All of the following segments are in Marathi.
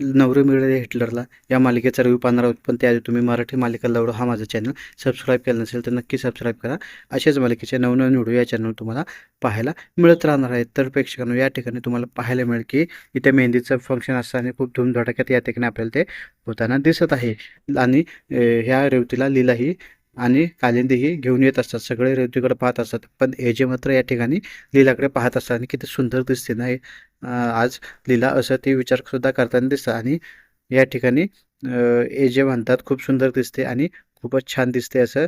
नवरे मिळाले हिटलरला. या मालिकेचा रिव्ह्यू पाहणार आहोत पण त्याआधी तुम्ही मराठी मालिका लवडो हा माझा चॅनल सबस्क्राईब केला नसेल तर नक्की सबस्क्राईब करा. अशाच मालिकेचे नवनवीन व्हिडिओ या चॅनल तुम्हाला पाहायला मिळत राहणार आहेत तर प्रेक्षकांनो या ठिकाणी तुम्हाला पाहायला मिळेल की इथे मेहंदीचं फंक्शन असताना खूप धूमधडाक्यात या ठिकाणी आपल्याला ते होताना दिसत आहे. आणि ह्या रेवतीला लीलाही आणि कालिंदीही घेऊन येत असतात. सगळे रेवतीकडे पाहत असतात. पण एजे मात्र या ठिकाणी लीलाकडे पाहत असतात आणि किती सुंदर दिसते ना आज लीला असं ते विचारसुद्धा करताना दिसतं. आणि या ठिकाणी एजे म्हणतात खूप सुंदर दिसते आणि खूपच छान दिसते असं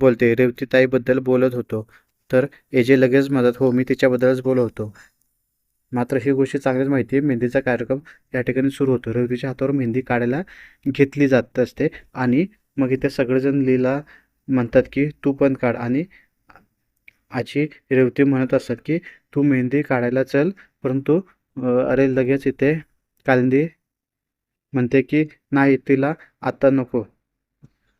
बोलते. रेवतीताईबद्दल बोलत होतो. तर एजे लगेच म्हणतात हो मी तिच्याबद्दलच बोलत होतो. मात्र ही गोष्ट चांगलीच माहिती आहे. मेहंदीचा कार्यक्रम या ठिकाणी सुरू होतो. रेवतीच्या हातावर मेहंदी काढायला घेतली जात असते. आणि मग इथे सगळेजण लीला म्हणतात की तू पण काढ. आणि आजी रेवती म्हणत असतात की तू मेहंदी काढायला चल. परंतु अरे लगेच इथे कालिंदी म्हणते की नाही तिला आत्ता नको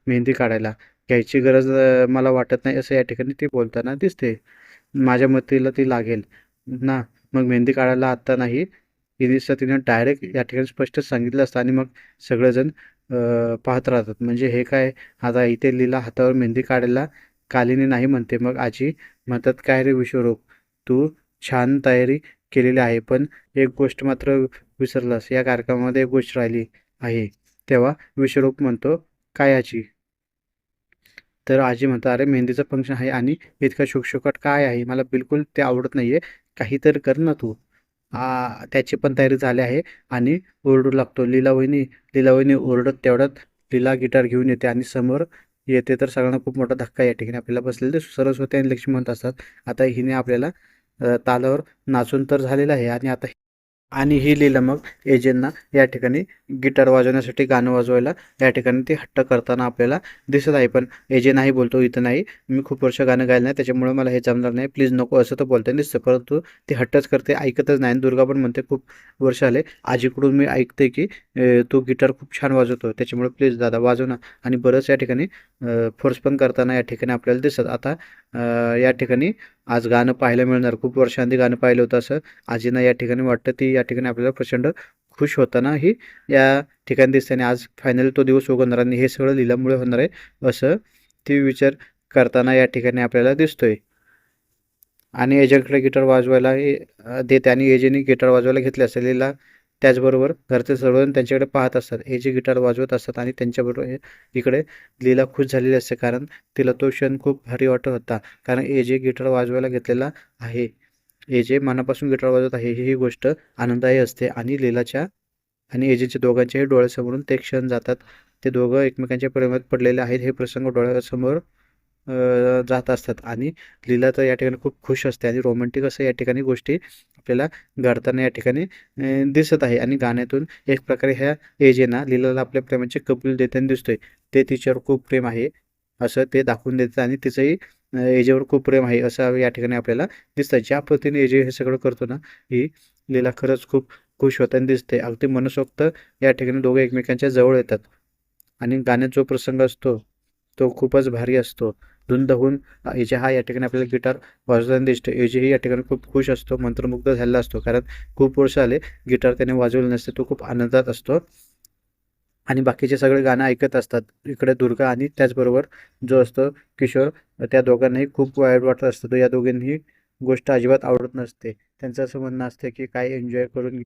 मेहंदी काढायला. घ्यायची गरज मला वाटत नाही असं या ठिकाणी ती बोलताना दिसते. माझ्या मतीला ती लागेल. ना मग मेहंदी काढायला आत्ता नाही. इनिसचं तिनं डायरेक्ट या ठिकाणी स्पष्ट सांगितलं असतं आणि मग सगळेजण पाहत राहतात. म्हणजे हे काय आता इथे लिहिला हातावर मेहंदी काढायला कालीने नाही म्हणते. मग आजी म्हणतात काय रे विश्वरूप तू छान तयारी केलेली आहे पण एक गोष्ट मात्र विसरलास. या कार्यक्रमामध्ये एक गोष्ट राहिली आहे. तेव्हा विश्वरूप म्हणतो काय आजी? तर आजी म्हणतात अरे मेहंदीचं फंक्शन आहे आणि इतका शुकशुकट काय आहे? मला बिलकुल ते आवडत नाही आहे काहीतरी कर ना तू. त्याची पण तयारी झाली आहे. आणि ओरडू लागतो. लीला वहिनी लीला वहिनी ओरडत तेवढ्यात लीला गिटार घेऊन येते आणि समोर येते तर सगळ्यांना खूप मोठा धक्का या ठिकाणी आपल्याला बसलेले सरस्वती आणि लक्ष्मी म्हणत असतात आता हिने आपल्याला तालावर नाचून तर झालेलं आहे आणि आता आणि ही लीला मग एजेंना या ठिकाणी गिटार वाजवण्यासाठी गाणं वाजवायला या ठिकाणी ती हट्ट करताना आपल्याला दिसत आहे. पण एजे नाही बोलतो इथं नाही. मी खूप वर्ष गाणं गायलं नाही त्याच्यामुळे मला हे जमणार नाही. प्लीज नको असं तर बोलताना दिसतं परंतु ती हट्टच करते ऐकतच नाही. दुर्गा पण म्हणते खूप वर्ष आले आजीकडून मी ऐकते की तो तू गिटार खूप छान वाजवतो. त्याच्यामुळे प्लीज दादा वाजव ना. आणि बरंच या ठिकाणी फोर्स पण करताना या ठिकाणी आपल्याला दिसत. आता या ठिकाणी आज गाणं पाहायला मिळणार. खूप वर्षांनी गाणं पाहिलं होतं असं. आजींना या ठिकाणी वाटतं ती या ठिकाणी आपल्याला प्रचंड खुश होताना ही या ठिकाणी दिसते आणि आज फायनली तो दिवस उगवणार आणि हे सगळं लिलामुळे होणार आहे असं ती विचार करताना या ठिकाणी आपल्याला दिसतोय. आणि एजंटकडे गिटार वाजवायला देते आणि एजेने गिटार वाजवायला घेतले असेल. लीला त्याचबरोबर घरचे सर्वजण त्यांच्याकडे पाहत असतात. एजे गिटार वाजवत असतात आणि त्यांच्याबरोबर हे- इकडे लीला खुश झालेली असते कारण तिला तो क्षण खूप भारी वाटत होता. कारण एजे गिटार वाजवायला घेतलेला आहे एजे मनापासून गिटार वाजवत आहे ही गोष्ट आनंददायी असते आणि लीलाच्या आणि एजेच्या दोघांच्याही डोळ्यासमोरून ते क्षण जातात. ते दोघं एकमेकांच्या प्रेमात पडलेले आहेत. हे प्रसंग डोळ्यासमोर जात असतात आणि लीला तर या ठिकाणी खूप खुश असते आणि रोमॅन्टिक असं या ठिकाणी गोष्टी आपल्याला घडताना या ठिकाणी दिसत आहे आणि गाण्यातून एक प्रकारे ह्या एजेना लीलाला आपल्या प्रेमाचे कबूल देताना दिसतोय. ते तिच्यावर खूप प्रेम आहे असं ते दाखवून देतं आणि तिचंही एजेवर खूप प्रेम आहे असं या ठिकाणी आपल्याला दिसतं ज्या पद्धतीने एजे हे सगळं करतो ना ही लीला खरंच खूप खुश होताना दिसते. अगदी मनसोक्त या ठिकाणी दोघे एकमेकांच्या जवळ येतात आणि गाण्यात जो प्रसंग असतो तो खूपच भारी असतो. धुंद होऊन याचे हा या ठिकाणी आपल्याला गिटार वाजवताना दिसतो याचेही या ठिकाणी खूप खुश असतो मंत्रमुग्ध झालेला असतो. कारण खूप वर्ष आले गिटार त्याने वाजवले नसते तो खूप आनंदात असतो. आणि बाकीचे सगळे गाणं ऐकत असतात इकडे दुर्गा आणि त्याचबरोबर जो असतो किशोर त्या दोघांनाही खूप वाईट वाटत असतं. तो या दोघांनीही गोष्ट अजिबात आवडत नसते. त्यांचं असं म्हणणं असतं की काय एन्जॉय करून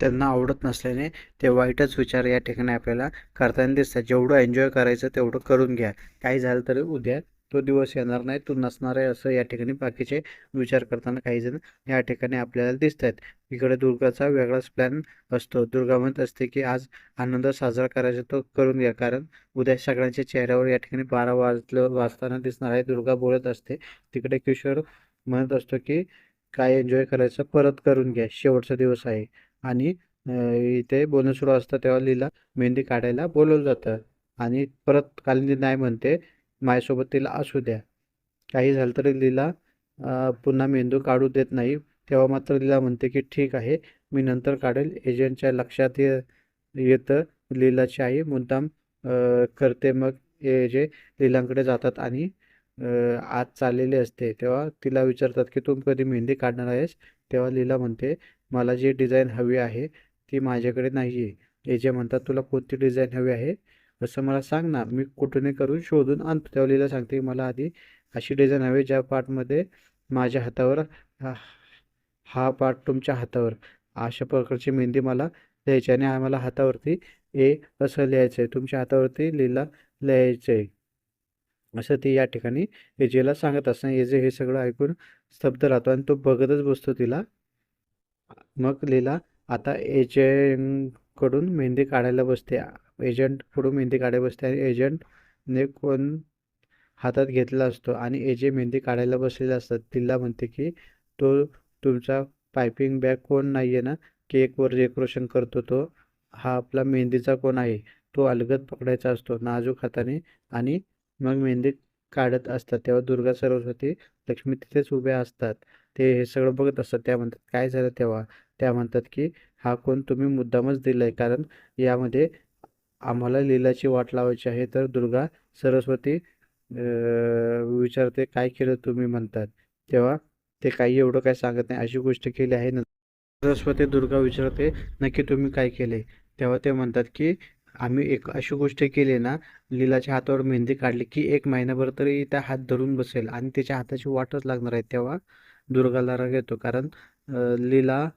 त्यांना आवडत नसल्याने ते वाईटच विचार या ठिकाणी आपल्याला करताना दिसतात. जेवढं एन्जॉय करायचं तेवढं करून घ्या. काही झालं तरी उद्या तो दिवस येणार नाही. तो नसणार आहे असं या ठिकाणी बाकीचे विचार करताना काही जण या ठिकाणी आपल्याला दिसत आहेत इकडे दुर्गाचा वेगळाच प्लॅन असतो. दुर्गा म्हणत असते की आज आनंद साजरा करायचा तो करून घ्या. कारण उद्या सगळ्यांच्या चेहऱ्यावर या ठिकाणी बारा वाजलं वाजताना दिसणार आहे. दुर्गा बोलत असते. तिकडे किशोर म्हणत असतो की काय एन्जॉय करायचं परत करून घ्या. शेवटचा दिवस आहे. आणि इथे बोलणं सुरू असतं तेव्हा लीला मेहंदी काढायला बोलवलं जातं. आणि परत कालिंदी नाही म्हणते. माझ्यासोबत तिला असू द्या. काही झालं तरी लीला पुन्हा मेंदू काढू देत नाही. तेव्हा मात्र लीला म्हणते की ठीक आहे मी नंतर काढेल. एजंटच्या लक्षात ये येतं. लीलाची आई मुद्दाम करते मग हे जे लीलांकडे जातात आणि आत चाललेले असते. तेव्हा तिला विचारतात की तू कधी मेहंदी काढणार आहेस? तेव्हा लीला म्हणते मला जी डिझाईन हवी आहे ती माझ्याकडे नाही आहे एजे म्हणतात तुला कोणती डिझाईन हवी आहे? असं मला सांग ना मी कुठूनही करून शोधून आणतो. तेव्हा लीला सांगते की मला आधी अशी डिझाईन हवी ज्या पार्टमध्ये माझ्या हातावर हा पार्ट तुमच्या हातावर. अशा प्रकारची मेहंदी मला लिहायची आणि आम्हाला हातावरती ए असं लिहायचं आहे तुमच्या हातावरती लीला लिहायचं आहे असं ती या ठिकाणी एजेला सांगत असताना एजे हे सगळं ऐकून स्तब्ध राहतो आणि तो बघतच बसतो तिला. मग लीला आता एजेकडून मेहंदी काढायला बसते. एजंट पुढून मेहंदी काढायला बसते आणि एजंटने कोण हातात घेतला असतो आणि एजे मेहंदी काढायला बसलेले असतात तिला म्हणते की तो तुमचा पायपिंग बॅग कोण नाही आहे ना केकवर डेकोरेशन करतो तो हा आपला मेहंदीचा कोण आहे तो अलगद पकडायचा असतो नाजूक हाताने आणि मग मेहंदी काढत असतात. तेव्हा दुर्गा सरस्वती लक्ष्मी तिथेच उभ्या असतात. ते हे सगळं बघत असतात. त्या म्हणतात काय झालं तेव्हा? त्या म्हणतात की हा कोण तुम्ही मुद्दामच दिला आहे कारण यामध्ये आम्हाला लीलाची वाट लावायची आहे. तर दुर्गा सरस्वती विचारते काय केलं तुम्ही? म्हणतात. तेव्हा ते काही एवढं काय सांगत नाही. अशी गोष्ट केली आहे. ना सरस्वती दुर्गा विचारते नक्की तुम्ही काय केले? तेव्हा ते म्हणतात की आम्ही एक अशी गोष्ट केली ना लीलाच्या हातावर मेहंदी काढली की एक महिनाभर तरी त्या हात धरून बसेल आणि त्याच्या हाताची वाटच लागणार आहे. तेव्हा दुर्गाला राग येतो. कारण लीला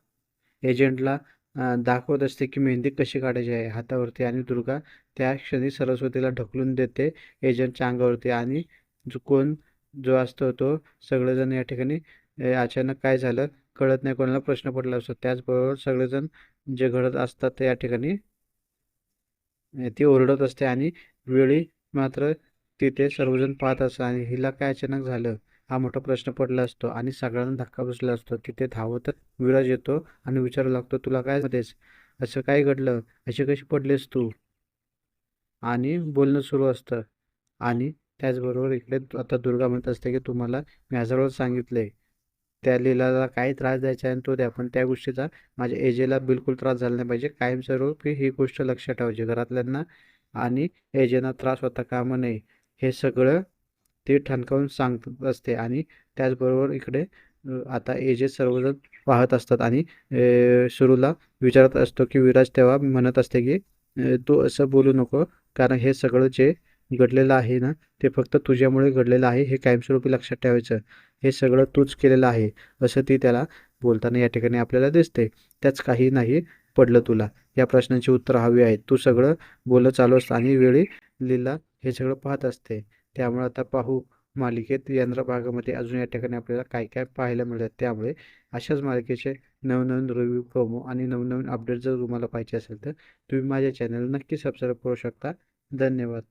एजंटला दाखवत असते की मेहंदी कशी काढायची आहे हातावरती आणि दुर्गा त्या क्षणी सरस्वतीला ढकलून देते एजंटच्या अंगावरती आणि जो कोण जो असतो तो सगळेजण या ठिकाणी अचानक काय झालं कळत नाही कोणाला प्रश्न पडला असतो. त्याचबरोबर सगळेजण जे घडत असतात ते या ठिकाणी ती ओरडत असते आणि वेळी मात्र तिथे सर्वजण पाहत असतात आणि हिला काय अचानक झालं हा मोठा प्रश्न पडला असतो आणि सगळ्यांना धक्का बसला असतो. तिथे धावत विराज येतो आणि विचारू लागतो तुला काय मध्येच असं काय घडलं? अशी कशी पडलीस तू? आणि बोलणं सुरू असतं. आणि त्याचबरोबर इकडे आता दुर्गा म्हणत असते की तुम्हाला मी हजारवर सांगितले त्या लीलाला काय त्रास द्यायचा आहे तो द्या पण त्या गोष्टीचा माझ्या एजेला बिलकुल त्रास झाला नाही पाहिजे. कायमस्वरूपी ही गोष्ट लक्षात ठेवायची घरातल्यांना. आणि एजेना त्रास होता कामा नये. हे सगळं ते ठणकावून सांगत असते आणि त्याचबरोबर इकडे आता एजे सर्वजण पाहत असतात आणि सुरूला विचारत असतो की विराज तेव्हा म्हणत असते की तू असं बोलू नको कारण हे सगळं जे घडलेलं आहे ना ते फक्त तुझ्यामुळे घडलेलं आहे हे कायमस्वरूपी लक्षात ठेवायचं. हे सगळं तूच केलेलं आहे असं ती त्याला बोलताना या ठिकाणी आपल्याला दिसते. त्याच काही नाही पडलं तुला. या प्रश्नांची उत्तर हवी आहेत. तू सगळं बोलत चालू असतं आणि वेळी लीला हे सगळं पाहत असते. त्यामुळे आता पाहू मालिकेत यंत्र भागामध्ये अजून या ठिकाणी आपल्याला काय काय पाहायला मिळतात त्यामुळे अशाच मालिकेचे नवनवीन रिव्ह्यू प्रोमो आणि नवनवीन अपडेट जर तुम्हाला पाहिजे असेल तर तुम्ही माझ्या चॅनल नक्की सबस्क्राईब करू शकता. धन्यवाद.